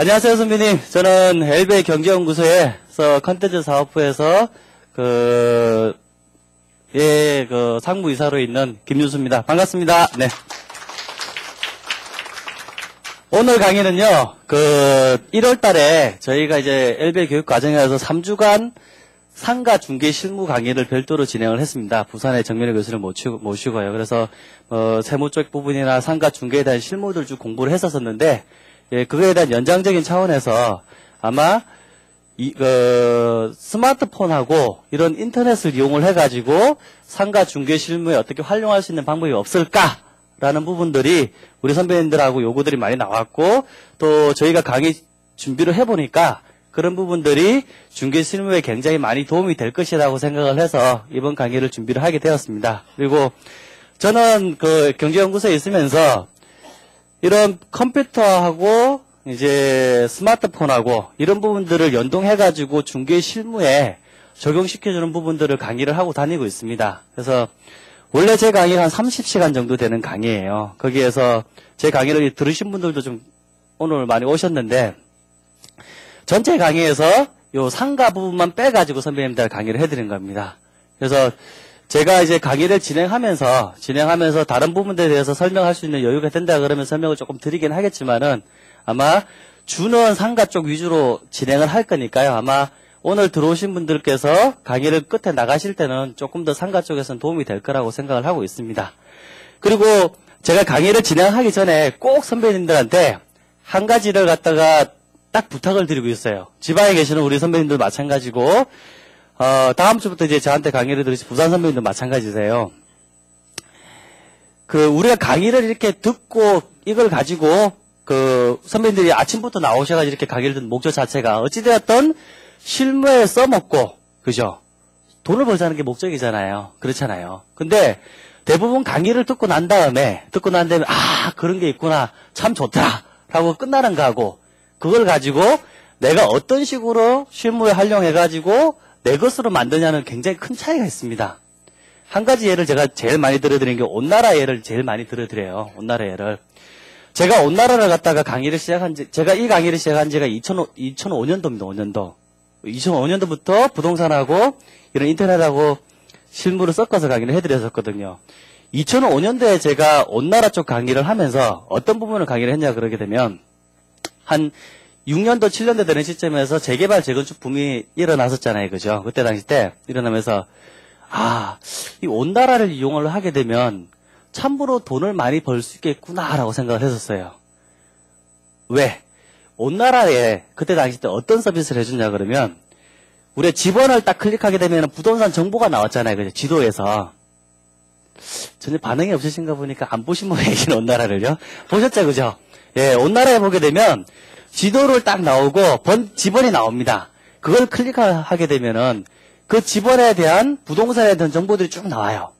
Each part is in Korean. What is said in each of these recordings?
안녕하세요, 선배님. 저는 엘베 경제연구소에서 컨텐츠 사업부에서 그, 예, 그 상무이사로 있는 김윤수입니다. 반갑습니다. 네. 오늘 강의는요, 그, 1월 달에 저희가 이제 엘베 교육 과정에서 3주간 상가 중개 실무 강의를 별도로 진행을 했습니다. 부산의 정면의 교수를 모시고, 모시고요. 그래서, 어, 세무 쪽 부분이나 상가 중개에 대한 실무들 쭉 공부를 했었었는데, 예, 그거에 대한 연장적인 차원에서 아마 이, 그, 스마트폰하고 이런 인터넷을 이용을 해가지고 상가 중개 실무에 어떻게 활용할 수 있는 방법이 없을까 라는 부분들이 우리 선배님들하고 요구들이 많이 나왔고 또 저희가 강의 준비를 해보니까 그런 부분들이 중개 실무에 굉장히 많이 도움이 될 것이라고 생각을 해서 이번 강의를 준비를 하게 되었습니다. 그리고 저는 그 경제연구소에 있으면서 이런 컴퓨터하고 이제 스마트폰하고 이런 부분들을 연동해가지고 중개 실무에 적용시켜주는 부분들을 강의를 하고 다니고 있습니다. 그래서 원래 제 강의가 한 30시간 정도 되는 강의예요. 거기에서 제 강의를 들으신 분들도 좀 오늘 많이 오셨는데 전체 강의에서 요 상가 부분만 빼가지고 선배님들 강의를 해드린 겁니다. 그래서 제가 이제 강의를 진행하면서 진행하면서 다른 부분들에 대해서 설명할 수 있는 여유가 된다 그러면 설명을 조금 드리긴 하겠지만은 아마 주는 상가 쪽 위주로 진행을 할 거니까요. 아마 오늘 들어오신 분들께서 강의를 끝에 나가실 때는 조금 더 상가 쪽에서는 도움이 될 거라고 생각을 하고 있습니다. 그리고 제가 강의를 진행하기 전에 꼭 선배님들한테 한 가지를 갖다가 딱 부탁을 드리고 있어요. 지방에 계시는 우리 선배님들 마찬가지고 어, 다음 주부터 이제 저한테 강의를 들으실 부산 선배님도 마찬가지세요. 그, 우리가 강의를 이렇게 듣고 이걸 가지고 그 선배님들이 아침부터 나오셔가지고 이렇게 강의를 듣는 목적 자체가 어찌되었던 실무에 써먹고, 그죠? 돈을 벌자는 게 목적이잖아요. 그렇잖아요. 근데 대부분 강의를 듣고 난 다음에, 듣고 난 다음에, 아, 그런 게 있구나. 참 좋다. 라고 끝나는 거하고, 그걸 가지고 내가 어떤 식으로 실무에 활용해가지고 내 것으로 만드냐는 굉장히 큰 차이가 있습니다. 한 가지 예를 제가 제일 많이 들어드리는 게 온나라 예를 제일 많이 들어드려요. 온나라 예를. 제가 온나라를 갖다가 강의를 시작한 지, 제가 이 강의를 시작한 지가 2005, 2005년도입니다. 5년도. 2005년도부터 부동산하고 이런 인터넷하고 실무를 섞어서 강의를 해드렸었거든요. 2005년도에 제가 온나라 쪽 강의를 하면서 어떤 부분을 강의를 했냐 그러게 되면 한 6년도, 7년도 되는 시점에서 재개발, 재건축 붐이 일어났었잖아요. 그죠? 그때 당시 때 일어나면서, 아, 이 온나라를 이용을 하게 되면 참으로 돈을 많이 벌 수 있겠구나라고 생각을 했었어요. 왜? 온나라에 그때 당시 때 어떤 서비스를 해줬냐 그러면, 우리가 집원을 딱 클릭하게 되면 부동산 정보가 나왔잖아요. 그죠? 지도에서. 전혀 반응이 없으신가 보니까 안 보신 분이 계신 온나라를요. 보셨죠? 그죠? 예, 온나라에 보게 되면, 지도를 딱 나오고 번 지번이 나옵니다. 그걸 클릭하게 되면은 그 지번에 대한 부동산에 대한 정보들이 쭉 나와요.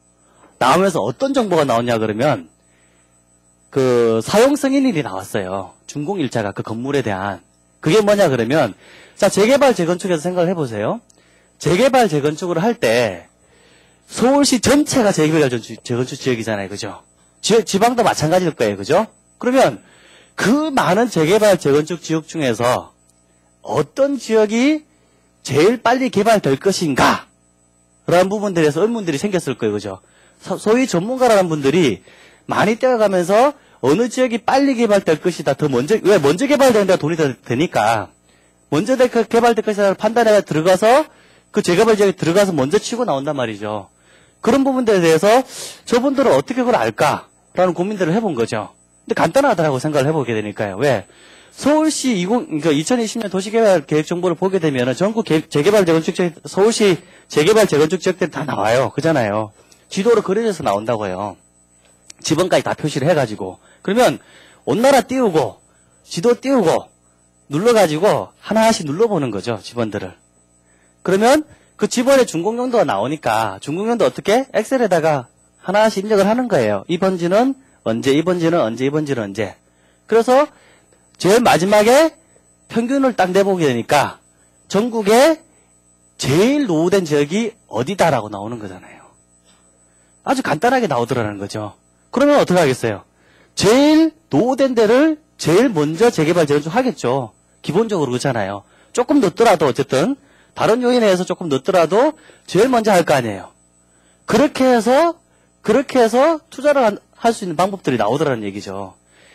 나오면서 어떤 정보가 나오냐 그러면 그 사용 승인일이 나왔어요. 준공일자가 그 건물에 대한 그게 뭐냐 그러면 자 재개발 재건축에서 생각을 해보세요. 재개발 재건축을 할 때 서울시 전체가 재개발 재건축 지역이잖아요, 그죠? 지방도 마찬가지일 거예요, 그죠? 그러면 그 많은 재개발, 재건축 지역 중에서 어떤 지역이 제일 빨리 개발될 것인가? 라는 부분들에서 의문들이 생겼을 거예요. 그죠? 소위 전문가라는 분들이 많이 떼어가면서 어느 지역이 빨리 개발될 것이다. 더 먼저, 왜 먼저 개발되는데 돈이 더 되니까. 먼저 개발될 것이다 판단해 들어가서 그 재개발 지역에 들어가서 먼저 치고 나온단 말이죠. 그런 부분들에 대해서 저분들은 어떻게 그걸 알까? 라는 고민들을 해본 거죠. 근데 간단하다라고 생각을 해보게 되니까요. 왜? 서울시 20, 그러니까 2020년 도시개발 계획 정보를 보게 되면 전국 개, 재개발 재건축 지역, 서울시 재개발 재건축 지역들이 다 나와요. 그잖아요. 지도로 그려져서 나온다고요. 지번까지 다 표시를 해가지고. 그러면 온 나라 띄우고, 지도 띄우고, 눌러가지고 하나하나씩 눌러보는 거죠. 지번들을. 그러면 그 지번의 준공용도가 나오니까 준공용도 어떻게? 엑셀에다가 하나씩 입력을 하는 거예요. 이 번지는 언제 입은지는 언제 입은지는 언제. 그래서 제일 마지막에 평균을 딱 내보게 되니까 전국에 제일 노후된 지역이 어디다라고 나오는 거잖아요. 아주 간단하게 나오더라는 거죠. 그러면 어떻게 하겠어요? 제일 노후된 데를 제일 먼저 재개발 재건축 하겠죠. 기본적으로 그렇잖아요. 조금 늦더라도 어쨌든 다른 요인에 의해서 조금 늦더라도 제일 먼저 할 거 아니에요. 그렇게 해서 그렇게 해서 투자를 할 수 있는 방법들이 나오더라는 얘기죠.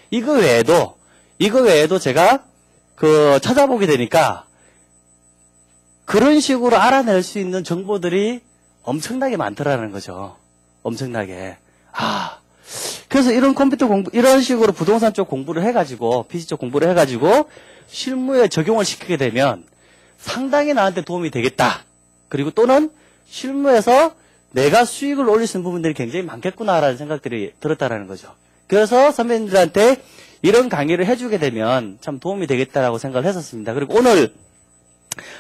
이거 외에도 이거 외에도 제가 그 찾아보게 되니까 그런 식으로 알아낼 수 있는 정보들이 엄청나게 많더라는 거죠. 엄청나게. 아. 그래서 이런 컴퓨터 공부, 이런 식으로 부동산 쪽 공부를 해가지고, PC 쪽 공부를 해가지고, 실무에 적용을 시키게 되면 상당히 나한테 도움이 되겠다. 그리고 또는 실무에서 내가 수익을 올릴 수 있는 부분들이 굉장히 많겠구나라는 생각들이 들었다라는 거죠. 그래서 선배님들한테 이런 강의를 해주게 되면 참 도움이 되겠다라고 생각을 했었습니다. 그리고 오늘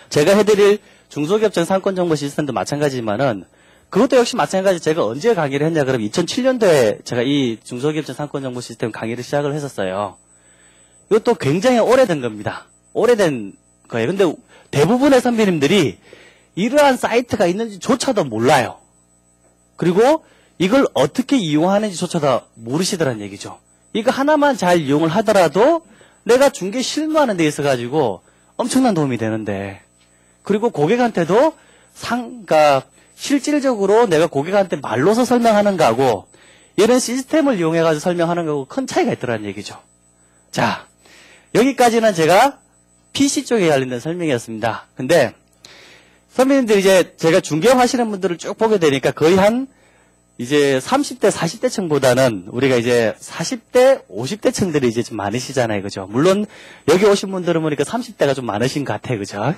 제가 해드릴 중소기업청 상권 정보 시스템도 마찬가지지만은 그것도 역시 마찬가지 제가 언제 강의를 했냐 그러면 2007년도에 제가 이 중소기업청 상권 정보 시스템 강의를 시작을 했었어요. 이것도 굉장히 오래된 겁니다. 오래된 거예요. 근데 대부분의 선배님들이 이러한 사이트가 있는지조차도 몰라요. 그리고 이걸 어떻게 이용하는지조차도 모르시더란 얘기죠. 이거 하나만 잘 이용을 하더라도 내가 중개 실무하는 데 있어 가지고 엄청난 도움이 되는데 그리고 고객한테도 상, 그러니까 실질적으로 내가 고객한테 말로서 설명하는 거하고 이런 시스템을 이용해 가지고 설명하는 거하고 큰 차이가 있더라는 얘기죠. 자, 여기까지는 제가 PC 쪽에 관련된 설명이었습니다. 근데 선배님들 이제 제가 중개업 하시는 분들을 쭉 보게 되니까 거의 한 이제 30대, 40대 층보다는 우리가 이제 40대, 50대 층들이 이제 좀 많으시잖아요. 그죠? 물론 여기 오신 분들은 보니까 30대가 좀 많으신 것 같아요. 그죠?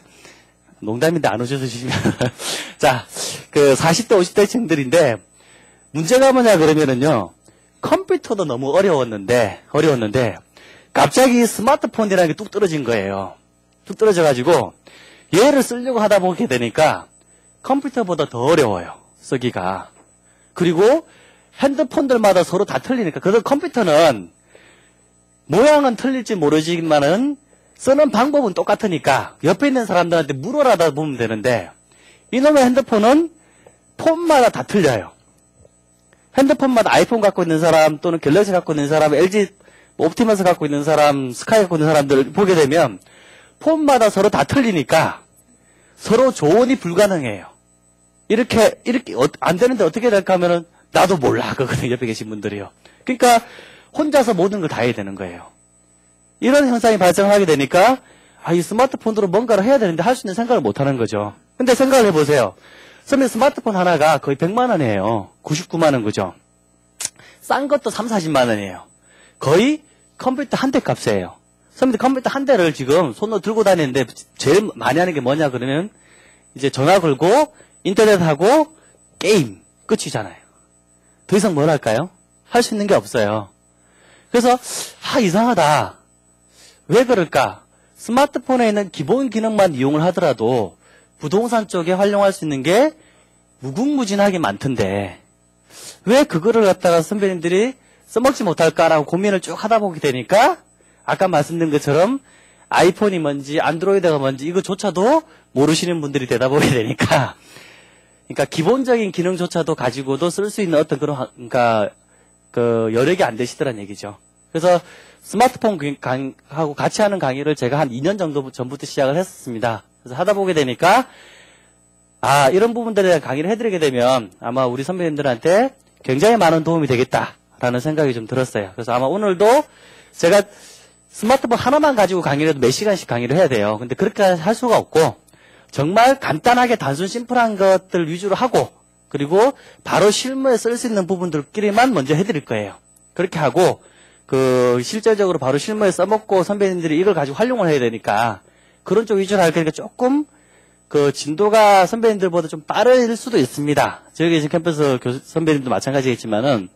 농담인데 안 오셔서 주시면. 자, 그 40대, 50대 층들인데 문제가 뭐냐 그러면은요. 컴퓨터도 너무 어려웠는데, 어려웠는데 갑자기 스마트폰이라는 게 뚝 떨어진 거예요. 뚝 떨어져가지고 얘를 쓰려고 하다 보게 되니까 컴퓨터보다 더 어려워요. 쓰기가. 그리고 핸드폰들마다 서로 다 틀리니까. 그래서 컴퓨터는 모양은 틀릴지 모르지만은 쓰는 방법은 똑같으니까 옆에 있는 사람들한테 물어라다 보면 되는데 이놈의 핸드폰은 폰마다 다 틀려요. 핸드폰마다 아이폰 갖고 있는 사람 또는 갤럭시 갖고 있는 사람, LG 옵티머스 갖고 있는 사람, 스카이 갖고 있는 사람들 보게 되면 폰마다 서로 다 틀리니까 서로 조언이 불가능해요. 이렇게 이렇게 어, 안 되는데 어떻게 될까 하면은 나도 몰라 그거든 옆에 계신 분들이요. 그러니까 혼자서 모든 걸 다 해야 되는 거예요. 이런 현상이 발생하게 되니까 아, 이 스마트폰으로 뭔가를 해야 되는데 할 수 있는 생각을 못 하는 거죠. 근데 생각을 해보세요. 선배 스마트폰 하나가 거의 100만 원이에요. 99만 원 그죠? 싼 것도 3, 40만 원이에요. 거의 컴퓨터 한 대 값이에요. 선배들 컴퓨터 한 대를 지금 손으로 들고 다니는데 제일 많이 하는 게 뭐냐 그러면 이제 전화 걸고 인터넷하고 게임 끝이잖아요. 더 이상 뭘 할까요? 할 수 있는 게 없어요. 그래서 아 이상하다. 왜 그럴까? 스마트폰에 있는 기본 기능만 이용을 하더라도 부동산 쪽에 활용할 수 있는 게 무궁무진하게 많던데 왜 그거를 갖다가 선배님들이 써먹지 못할까라고 고민을 쭉 하다 보게 되니까 아까 말씀드린 것처럼 아이폰이 뭔지 안드로이드가 뭔지 이거조차도 모르시는 분들이 보게 되니까 그러니까 기본적인 기능조차도 가지고도 쓸 수 있는 어떤 그런 그러니까 그 여력이 안 되시더란 얘기죠. 그래서 스마트폰 하고 같이 하는 강의를 제가 한 2년 정도 전부터 시작을 했었습니다. 그래서 하다 보게 되니까 아 이런 부분들에 대한 강의를 해드리게 되면 아마 우리 선배님들한테 굉장히 많은 도움이 되겠다라는 생각이 좀 들었어요. 그래서 아마 오늘도 제가 스마트폰 하나만 가지고 강의를 해도 몇 시간씩 강의를 해야 돼요. 근데 그렇게 할 수가 없고 정말 간단하게 단순 심플한 것들 위주로 하고 그리고 바로 실무에 쓸 수 있는 부분들끼리만 먼저 해드릴 거예요. 그렇게 하고 그 실제적으로 바로 실무에 써먹고 선배님들이 이걸 가지고 활용을 해야 되니까 그런 쪽 위주로 할 거니까 조금 그 진도가 선배님들보다 좀 빠를 수도 있습니다. 저기 계신 캠퍼스 선배님도 마찬가지겠지만은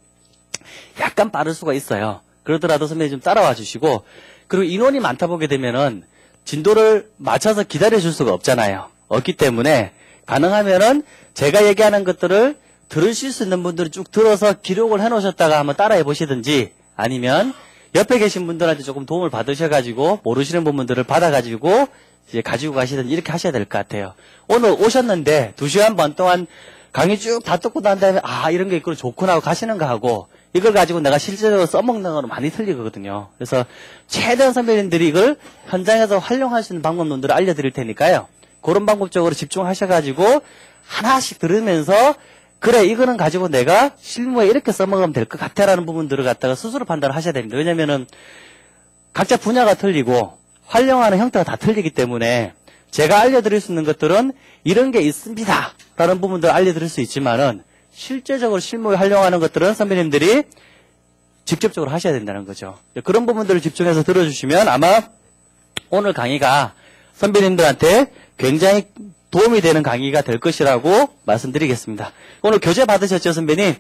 약간 빠를 수가 있어요. 그러더라도 선배님 좀 따라와 주시고 그리고 인원이 많다 보게 되면은 진도를 맞춰서 기다려 줄 수가 없잖아요. 없기 때문에 가능하면은 제가 얘기하는 것들을 들으실 수 있는 분들이 쭉 들어서 기록을 해 놓으셨다가 한번 따라해 보시든지 아니면 옆에 계신 분들한테 조금 도움을 받으셔가지고 모르시는 부분들을 받아가지고 이제 가지고 가시든지 이렇게 하셔야 될 것 같아요. 오늘 오셨는데 두 시간 반 동안 강의 쭉 다 듣고 난 다음에 아 이런 게 있고 좋구나 하고 가시는 거 하고 이걸 가지고 내가 실제로 써먹는 거는 많이 틀리거든요. 그래서 최대한 선배님들이 이걸 현장에서 활용할 수 있는 방법론들을 알려드릴 테니까요. 그런 방법 적으로 집중하셔가지고 하나씩 들으면서 그래 이거는 가지고 내가 실무에 이렇게 써먹으면 될 것 같아라는 부분들을 갖다가 스스로 판단을 하셔야 됩니다. 왜냐면은 각자 분야가 틀리고 활용하는 형태가 다 틀리기 때문에 제가 알려드릴 수 있는 것들은 이런 게 있습니다. 라는 부분들을 알려드릴 수 있지만은 실제적으로 실무에 활용하는 것들은 선배님들이 직접적으로 하셔야 된다는 거죠. 그런 부분들을 집중해서 들어주시면 아마 오늘 강의가 선배님들한테 굉장히 도움이 되는 강의가 될 것이라고 말씀드리겠습니다. 오늘 교재 받으셨죠, 선배님?